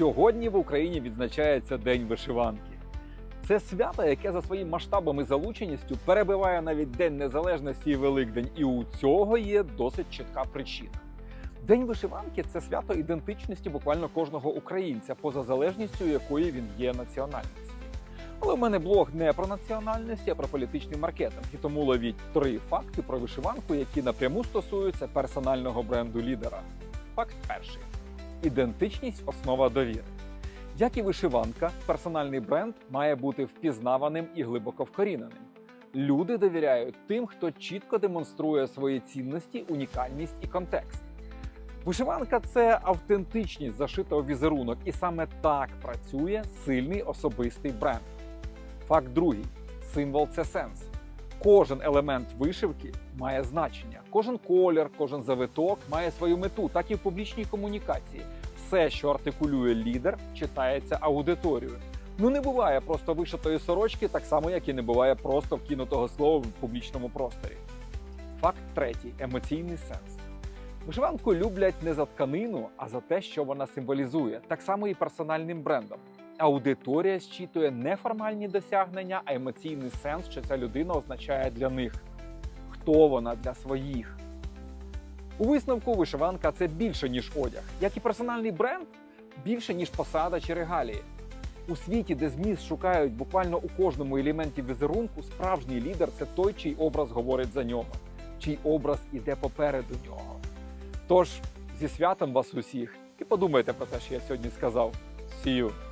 Сьогодні в Україні відзначається День вишиванки. Це свято, яке за своїм масштабом і залученістю перебиває навіть День Незалежності і Великдень. І у цього є досить чітка причина. День вишиванки це свято ідентичності буквально кожного українця, поза залежністю якої він є національністю. Але в мене блог не про національності, а про політичний маркетинг. І тому ловіть три факти про вишиванку, які напряму стосуються персонального бренду лідера. Факт перший: ідентичність основа довіри. Як і вишиванка, персональний бренд має бути впізнаваним і глибоко вкоріненим. Люди довіряють тим, хто чітко демонструє свої цінності, унікальність і контекст. Вишиванка це автентичність, зашита у візерунок, і саме так працює сильний особистий бренд. Факт другий: символ це сенс. Кожен елемент вишивки має значення. Кожен колір, кожен завиток має свою мету, так і в публічній комунікації. Все, що артикулює лідер, читається аудиторією. Ну не буває просто вишитої сорочки, так само як і не буває просто вкинутого слова в публічному просторі. Факт третій емоційний сенс. Вишиванку люблять не за тканину, а за те, що вона символізує, так само і персональним брендом. Аудиторія зчитує не формальні досягнення, а емоційний сенс, що ця людина означає для них, хто вона для своїх. У висновку вишиванка це більше, ніж одяг, як і персональний бренд, більше, ніж посада чи регалії. У світі, де зміст шукають буквально у кожному елементі візерунку, справжній лідер це той, чий образ говорить за нього, чий образ іде попереду нього. Тож зі святом вас усіх і подумайте про те, що я сьогодні сказав. See you!